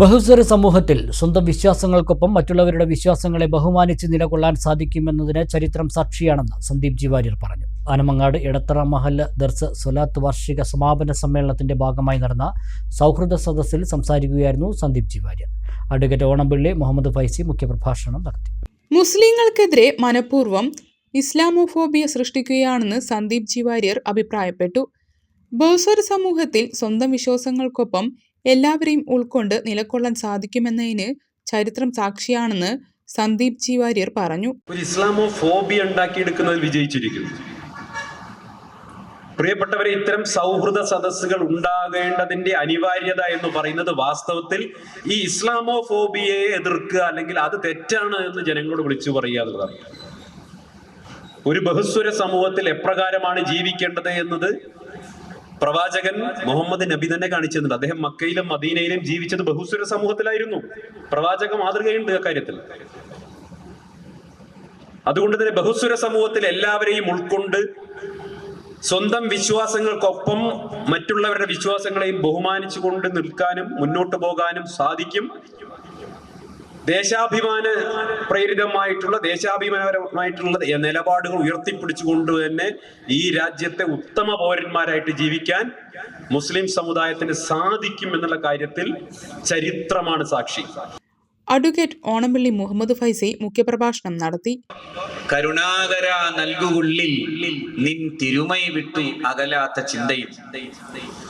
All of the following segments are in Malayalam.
ബഹുസ്വര സമൂഹത്തിൽ സ്വന്തം വിശ്വാസങ്ങൾക്കൊപ്പം മറ്റുള്ളവരുടെ വിശ്വാസങ്ങളെ ബഹുമാനിച്ച് നിലകൊള്ളാൻ സാധിക്കുമെന്നതിന് ചരിത്രം സാക്ഷിയാണെന്ന് സന്ദീപ് ജി വാര്യർ പറഞ്ഞു. ആനമങ്ങാട് ഇടത്തറ മഹല്ല് ദർസ് സൊലാത്ത് വാർഷിക സമാപന സമ്മേളനത്തിന്റെ ഭാഗമായി നടന്ന സൗഹൃദ സദസ്സിൽ സംസാരിക്കുകയായിരുന്നു സന്ദീപ് ജി വാര്യർ അഡ്വക്കേറ്റ് ഓണംപിള്ളി മുഹമ്മദ് ഫൈസി മുഖ്യപ്രഭാഷണം നടത്തി. മുസ്ലിങ്ങൾക്കെതിരെ മനഃപൂർവം ഇസ്ലാമോഫോബിയ സൃഷ്ടിക്കുകയാണെന്ന് സന്ദീപ് ജി വാര്യർ അഭിപ്രായപ്പെട്ടു. ബഹുസ്വര സമൂഹത്തിൽ സ്വന്തം വിശ്വാസങ്ങൾക്കൊപ്പം എല്ലാവരെയും ഉൾക്കൊണ്ട് നിലകൊള്ളാൻ സാധിക്കുമെന്നതിന് ചരിത്രം സാക്ഷിയാണെന്ന് സന്ദീപ് ജി വാര്യർ പറഞ്ഞു. ഒരു ഇസ്ലാമോ ഫോബിയ ഉണ്ടാക്കിയെടുക്കുന്നതിൽ വിജയിച്ചിരിക്കുന്നു. പ്രിയപ്പെട്ടവരെ ഇത്തരം സൗഹൃദ സദസ്സുകൾ ഉണ്ടാകേണ്ടതിന്റെ അനിവാര്യത എന്ന് പറയുന്നത് വാസ്തവത്തിൽ ഈ ഇസ്ലാമോ ഫോബിയയെ എതിർക്കുക അല്ലെങ്കിൽ അത് തെറ്റാണ് എന്ന് ജനങ്ങളോട് വിളിച്ചു പറയുക ഒരു ബഹുസ്വര സമൂഹത്തിൽ എപ്രകാരമാണ് ജീവിക്കേണ്ടത് എന്നത് പ്രവാചകൻ മുഹമ്മദ് നബി തന്നെ കാണിച്ചിരുന്നുണ്ട്. അദ്ദേഹം മക്കയിലും മദീനയിലും ജീവിച്ചത് ബഹുസ്വര സമൂഹത്തിലായിരുന്നു. പ്രവാചക മാതൃകയുണ്ട് അക്കാര്യത്തിൽ. അതുകൊണ്ട് തന്നെ ബഹുസ്വര സമൂഹത്തിൽ എല്ലാവരെയും ഉൾക്കൊണ്ട് സ്വന്തം വിശ്വാസങ്ങൾക്കൊപ്പം മറ്റുള്ളവരുടെ വിശ്വാസങ്ങളെയും ബഹുമാനിച്ചുകൊണ്ട് നിൽക്കാനും മുന്നോട്ട് പോകാനും സാധിക്കും. ദേശാഭിമാന പ്രേരിതമായിട്ടുള്ള ദേശാഭിമാനപരമായിട്ടുള്ള നിലപാടുകൾ ഉയർത്തിപ്പിടിച്ചുകൊണ്ട് തന്നെ ഈ രാജ്യത്തെ ഉത്തമ പൗരന്മാരായിട്ട് ജീവിക്കാൻ മുസ്ലിം സമുദായത്തിന് സാധിക്കും എന്നുള്ള കാര്യത്തിൽ ചരിത്രമാണ് സാക്ഷി. അഡ്വക്കേറ്റ് ഓണമ്പള്ളി മുഹമ്മദ് ഫൈസി മുഖ്യപ്രഭാഷണം നടത്തി. കരുണാകര നൽകുള്ളിൽ നിൻ തിരുമൈ വിട്ടു അകലാത്ത ചിന്തയും.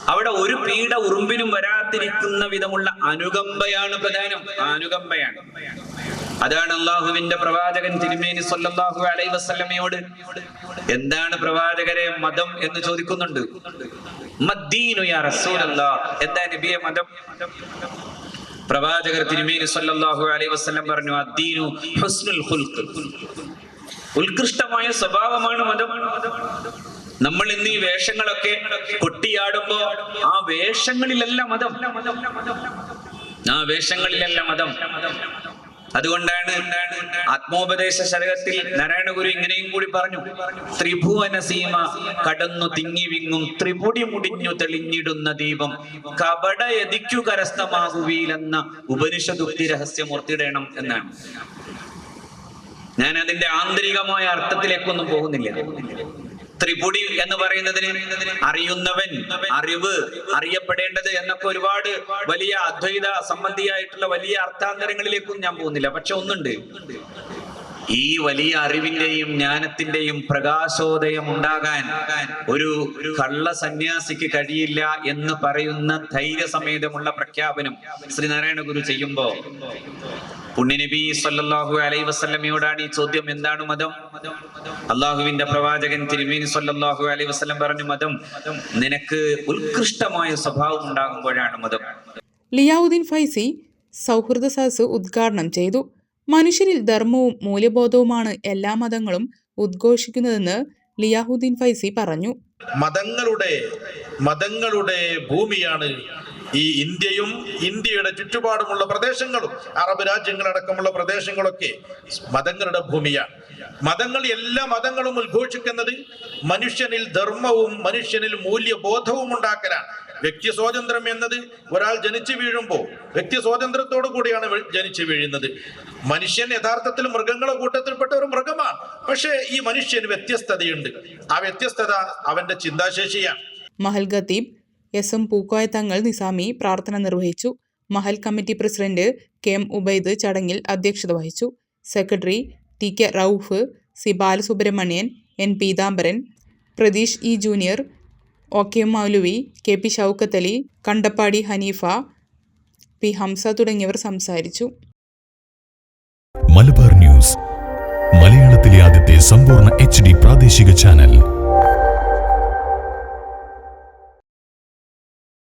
അവിടെ ഒരു പീഡ ഉറുമ്പിനും വരാതിരിക്കുന്ന വിധമുള്ള അനുകമ്പയാണ് പ്രധാനം. അനുകമ്പയാണ്. അതാണ് അള്ളാഹുവിന്റെ പ്രവാചകൻ തിരുമേനി സ്വല്ലാഹു അലൈ വസ്ലമയോട് എന്താണ് പ്രവാചകരെ മതം എന്ന് ചോദിക്കുന്നുണ്ട്? യാ റസൂലല്ലാ എന്താ നബിയെ മതം? പ്രവാചകർ തിരുമേനി സല്ലല്ലാഹു അലൈഹി വസല്ലം പറഞ്ഞു അദ്ദീനു ഹുസ്നുൽ ഖുൽഖ്. ഉത്കൃഷ്ടമായ സ്വഭാവമാണ് മതം. നമ്മൾ ഇന്ന് ഈ വേഷങ്ങളൊക്കെ കൊട്ടിയാടുമ്പോ ആ വേഷങ്ങളിലല്ല മതം. ആ വേഷങ്ങളിലല്ല മതം. അതുകൊണ്ടാണ് ആത്മോപദേശ ശതകത്തിൽ നാരായണ ഗുരു ഇങ്ങനെയും കൂടി പറഞ്ഞു. ത്രിഭുവന സീമ കടന്നു തിങ്ങി വിങ്ങും ത്രിപുടി മുടിഞ്ഞു തെളിഞ്ഞിടുന്ന ദീപം കപട എതിക്കു കരസ്ഥമാകുകയിലെന്ന ഉപനിഷദുക്തി രഹസ്യമൂർത്തിയിടണം എന്നാണ്. ഞാൻ അതിന്റെ ആന്തരികമായ അർത്ഥത്തിലേക്കൊന്നും പോകുന്നില്ല. ത്രിപുടി എന്ന് പറയുന്നതിന് അറിയുന്നവൻ അറിവ് അറിയപ്പെടേണ്ടത് എന്നൊക്കെ ഒരുപാട് വലിയ അദ്വൈത സംബന്ധിയായിട്ടുള്ള വലിയ അർത്ഥാന്തരങ്ങളിലേക്കും ഞാൻ പോകുന്നില്ല. പക്ഷെ ഒന്നുണ്ട്. ഈ വലിയ അറിവിന്റെയും ജ്ഞാനത്തിന്റെയും പ്രകാശോദയം ഉണ്ടാകാൻ ഒരു കള്ള സന്യാസിക്ക് കഴിയില്ല എന്ന് പറയുന്ന ധൈര്യസമേതമുള്ള പ്രഖ്യാപനം ശ്രീനാരായണ ഗുരു ചെയ്യുമ്പോ പുണ്യനബി സല്ലാഹു അലൈഹി വസല്ലമയോടാണ് ഈ ചോദ്യം എന്താണ് മതം? അള്ളാഹുവിന്റെ പ്രവാചകൻ തിരുമേനി സല്ലാഹു അലൈഹി വസല്ലം പറഞ്ഞു മതം നിനക്ക് ഉത്കൃഷ്ടമായ സ്വഭാവം ഉണ്ടാകുമ്പോഴാണ് മതം. ലിയാവുദ്ദീൻ ഫൈസി സൗഹൃദ സദസ് ഉദ്ഘാടനം ചെയ്തു. മനുഷ്യരിൽ ധർമ്മവും മൂല്യബോധവുമാണ് എല്ലാ മതങ്ങളും ഉദ്ഘോഷിക്കുന്നതെന്ന് ലിയാഹുദ്ദീൻ ഫൈസി പറഞ്ഞു. മതങ്ങളുടെ മതങ്ങളുടെ ഭൂമിയാണ് ഈ ഇന്ത്യയും ഇന്ത്യയുടെ ചുറ്റുപാടുമുള്ള പ്രദേശങ്ങളും. അറബ് രാജ്യങ്ങളടക്കമുള്ള പ്രദേശങ്ങളൊക്കെ മതങ്ങളുടെ ഭൂമിയാണ്. മതങ്ങൾ എല്ലാ മതങ്ങളും ഉദ്ഘോഷിക്കുന്നത് മനുഷ്യനിൽ ധർമ്മവും മനുഷ്യനിൽ മൂല്യബോധവും ഉണ്ടാക്കലാണ്. വ്യക്തി സ്വാതന്ത്ര്യം എന്നത് ഒരാൾ ജനിച്ചു വീഴുമ്പോൾ വ്യക്തി സ്വാതന്ത്ര്യത്തോടു കൂടിയാണ് ജനിച്ചു വീഴുന്നത്. മനുഷ്യൻ യഥാർത്ഥത്തിൽ മൃഗങ്ങളെ കൂട്ടത്തിൽപ്പെട്ട ഒരു മൃഗമാണ്. പക്ഷേ ഈ മനുഷ്യന് വ്യത്യസ്തതയുണ്ട്. ആ വ്യത്യസ്തത അവന്റെ ചിന്താശേഷിയാണ്. മഹൽ ഖത്തീബ് എസ് എം പൂക്കോയ തങ്ങൾ നിസാമി പ്രാർത്ഥന നിർവഹിച്ചു. Mahal committee president K M Ubaid ചടങ്ങിൽ അധ്യക്ഷത വഹിച്ചു. Secretary T K Rauf C Balasubramanian N Peethambaran Pratheesh E junior O K Moulavi K P Shoukathali Kandappadi Haneefa P Hamza തുടങ്ങിയവർ സംസാരിച്ചു. മലബാർ ന്യൂസ് മലയാളത്തിലെ ആദ്യത്തെ സമ്പൂർണ എച്ച് പ്രാദേശിക ചാനൽ.